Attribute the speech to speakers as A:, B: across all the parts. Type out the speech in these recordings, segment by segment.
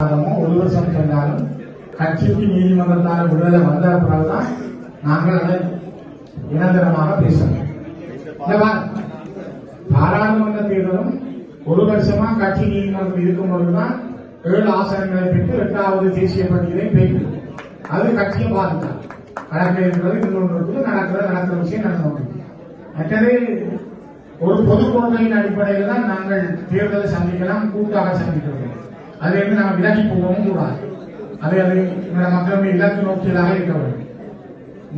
A: ஒரு வருஷம் சென்றாலும் கட்சிக்கு நீதிமன்றத்தால் விடுதலை வந்த பிறகுதான் நாங்கள் அதை நிரந்தரமாக பேசணும் பாராளுமன்ற தேர்தலும் ஒரு வருஷமா கட்சி நீதிமன்றம் இருக்கும் பொழுதுதான் ஏழு ஆசனங்களை பெற்று எட்டாவது தேசிய பட்டியலை பெற்று அது கட்சியை பாதித்தார் கடற்கரை இருக்கிறது இன்னொன்று இருக்குது நடக்கிற நடக்கிற விஷயம் நடந்து மற்றது ஒரு பொது கொள்கையின் அடிப்படையில் தான் நாங்கள் தேர்தலை சந்திக்கலாம் கூட்டாக சந்திக்கிறோம். அதை வந்து நாங்கள் விலகி போகவும் கூடாது. அது அது இந்த மக்களுடைய இலக்கு நோக்கியதாக இருக்க வேண்டும்.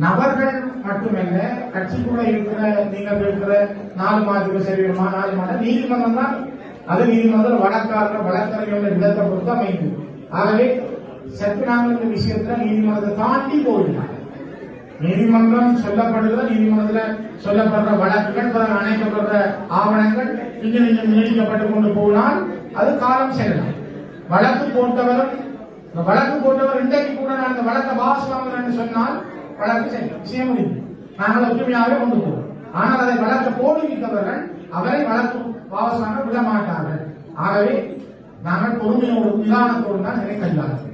A: நபர்கள் மட்டுமல்ல கட்சிக்குள்ள இருக்கிற நீங்கள் இருக்கிற நாலு மாதத்துக்கு சரிமா நாலு மாதம் நீதிமன்றம் தான். அது நீதிமன்றம் வழக்காரர் வழக்கறிஞர்கள் விதத்தை பொறுத்து அமைந்து ஆகவே சற்று நாங்கள் இந்த விஷயத்துல நீதிமன்றத்தை தாண்டி போயிடலாம். நீதிமன்றம் சொல்லப்படுகிற நீதிமன்றத்தில் சொல்லப்படுற வழக்குகள் அணைக்கப்படுற ஆவணங்கள் இன்னும் இன்னும் நீடிக்கப்பட்டு கொண்டு போனால் அது காலம் செல்லலாம். வழக்கு போட்டவர் வழக்கு போட்டவர் இன்றைக்கு கூட நான் இந்த வழக்கை வாசுவாங்க என்று சொன்னால் வழக்கு செய்ய முடியும். நாங்கள் ஒற்றுமையாகவே கொண்டு போவோம். ஆனால் அதை வழக்கு போடுவித்தவர்கள் அவரை வழக்கு வாசுவாங்க விட மாட்டார்கள். ஆகவே நாங்கள் பொறுமையோடு நிதானத்தோடு தான் இதை கையாளும்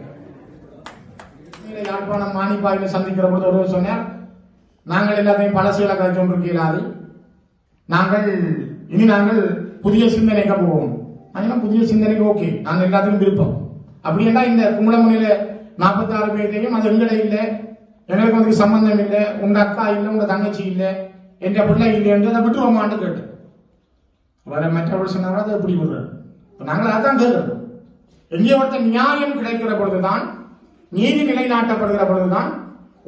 A: யாழ்ப்பாணம் மாணிப்பாய்வை சந்திக்கிற பொழுது ஒருவர் சொன்னார் நாங்கள் எல்லாத்தையும் பழசுகளை கழிச்சு கொண்டிருக்கிறாரு நாங்கள் இனி நாங்கள் புதிய சிந்தனைக்கு போவோம். அதெல்லாம் புதிய சிந்தனைக்கு ஓகே நாங்கள் எல்லாத்துக்கும் விருப்பம். அப்படி என்ன இந்த கும்பலமுனையில நாற்பத்தாறு பேர்லையும் அது எங்களை இல்லை எங்களுக்கு வந்து சம்பந்தம் இல்லை உங்க அக்கா இல்லை உங்க தங்கச்சி இல்லை என்ற பிள்ளை இல்லை என்று அதை விட்டுருவோமான்னு கேட்டு வர மற்றவர்கள் சொன்னாரோ அதை எப்படி விடுறாரு இப்போ நாங்கள் அதான் கேட்கிறோம். எங்கே ஒருத்தர் நியாயம் கிடைக்கிற பொழுதுதான் நீதி நிலைநாட்டப்படுகிற பொழுதுதான்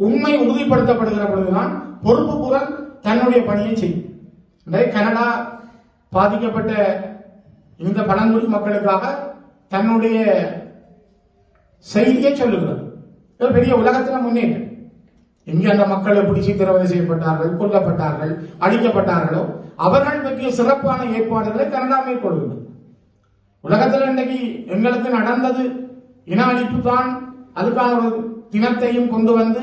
A: உண்மை உறுதிப்படுத்தப்படுகிற பொழுதுதான் பொறுப்பு குரல் தன்னுடைய பணியை செய்யும். அதே கனடா பாதிக்கப்பட்ட இந்த பழங்குடி மக்களுக்காக தன்னுடைய செய்தியை சொல்லுகிறது. இது பெரிய உலகத்தில் முன்னேற்றம். எங்கே அந்த மக்கள் எப்படி சித்திரவதை செய்யப்பட்டார்கள் கொல்லப்பட்டார்கள் அழிக்கப்பட்டார்களோ அவர்கள் பற்றிய சிறப்பான ஏற்பாடுகளை கனடா மேற்கொள்கிறது உலகத்தில் இன்றைக்கு எங்களுக்கு நடந்தது இன அழிப்பு தான் அதுக்கான ஒரு தினத்தையும் கொண்டு வந்து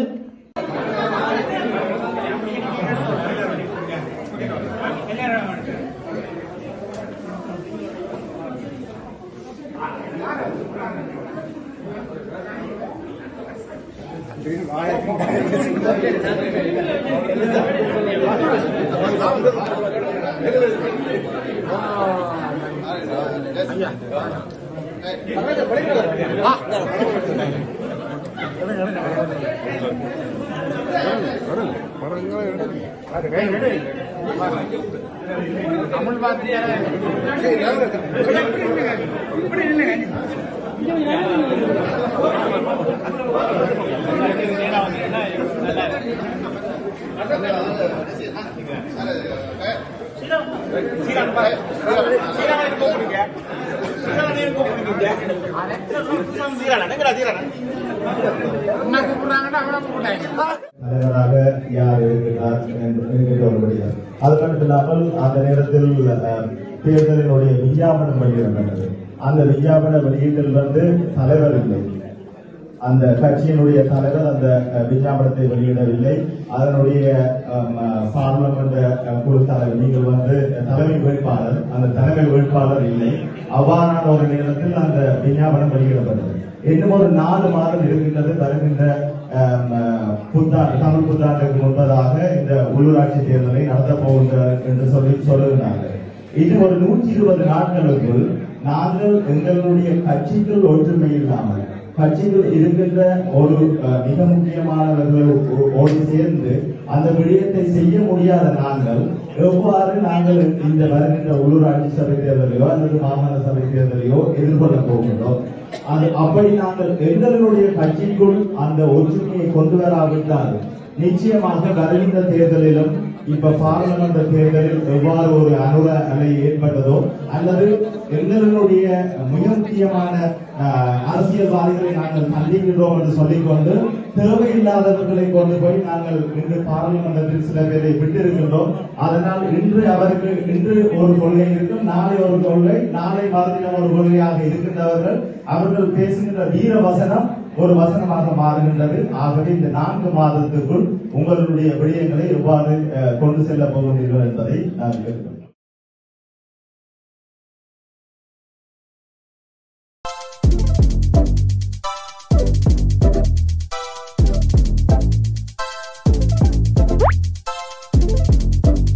A: தமிழ் வாத்தியார உன்னை கூப்பிடுறாங்கன்னா
B: தலைவராக யார் இருக்கிறார் என்று என்கின்ற அது மட்டும் இல்லாமல் அந்த நேரத்தில் தேர்தலினுடைய விஞ்ஞாபனம் வெளியிடப்பட்டது அந்த விஞ்ஞாபன வெளியீட்டில் வந்து தலைவர் இல்லை. அந்த கட்சியினுடைய தலைவர் அந்த விஞ்ஞாபனத்தை வெளியிடவில்லை. அதனுடைய அம், பார்லமெண்ட் குழு தலைவர் நீங்கள் வந்து தலைமை வேட்பாளர் அந்த தலைமை வேட்பாளர் இல்லை. அவ்வாறான ஒரு நேரத்தில் அந்த விஞ்ஞாபனம் வெளியிடப்பட்டது. இன்னும் ஒரு நாலு மாதம் இருக்கின்றது வருகின்ற அஹ், புத்தாண்டு தமிழ் புத்தாண்டுக்கு முன்பதாக இந்த உள்ளூராட்சி தேர்தலை நடத்தப் போகின்றார் என்று சொல்லி சொல்லுகிறார்கள் இது ஒரு நூற்றி இருபது நாட்களுக்குள் நாங்கள் எங்களுடைய கட்சிக்குள் ஒற்றுமை இல்லாமல் கட்சியில் இருக்கின்ற ஒரு மிக முக்கியமானவர்களோடு சேர்ந்து அந்த விடயத்தை செய்ய முடியாத நாங்கள் எவ்வாறு நாங்கள் இந்த வருகின்ற உள்ளூராட்சி சபை தேர்தலையோ அல்லது மாகாண சபை தேர்தலையோ எதிர்கொள்ள போகின்றோம்? அது அப்படி நாங்கள் எங்களுடைய கட்சிக்குள் அந்த ஒற்றுமையை கொண்டு வராவிட்டால் நிச்சயமாக வருகின்ற தேர்தலிலும் இப்ப பாராளுமன்ற தேர்தலில் எவ்வாறு ஒரு அனுர அலை ஏற்பட்டதோ அல்லது எங்களுடைய மிக முக்கியமான அஹ், அரசியல்வாதிகளை நாங்கள் தள்ளிக்கின்றோம் என்று சொல்லிக்கொண்டு தேவையில்லாதவர்களை கொண்டு போய் நாங்கள் இன்று பாராளுமன்றத்தில் சில பேரை விட்டிருக்கின்றோம். அதனால் இன்று அவருக்கு இன்று ஒரு கொள்கை இருக்கும். நாளை ஒரு கொள்கை நாளை மறுதினம் ஒரு கொள்கையாக இருக்கின்றவர்கள். அவர்கள் பேசுகின்ற வீர வசனம் ஒரு வசனமாக மாறுகின்றது. ஆகவே இந்த நான்கு மாதத்துக்குள் உங்களுடைய விடயங்களை எவ்வாறு அஹ், கொண்டு செல்ல போகிறீர்கள் என்பதை நான் கேட்கிறேன்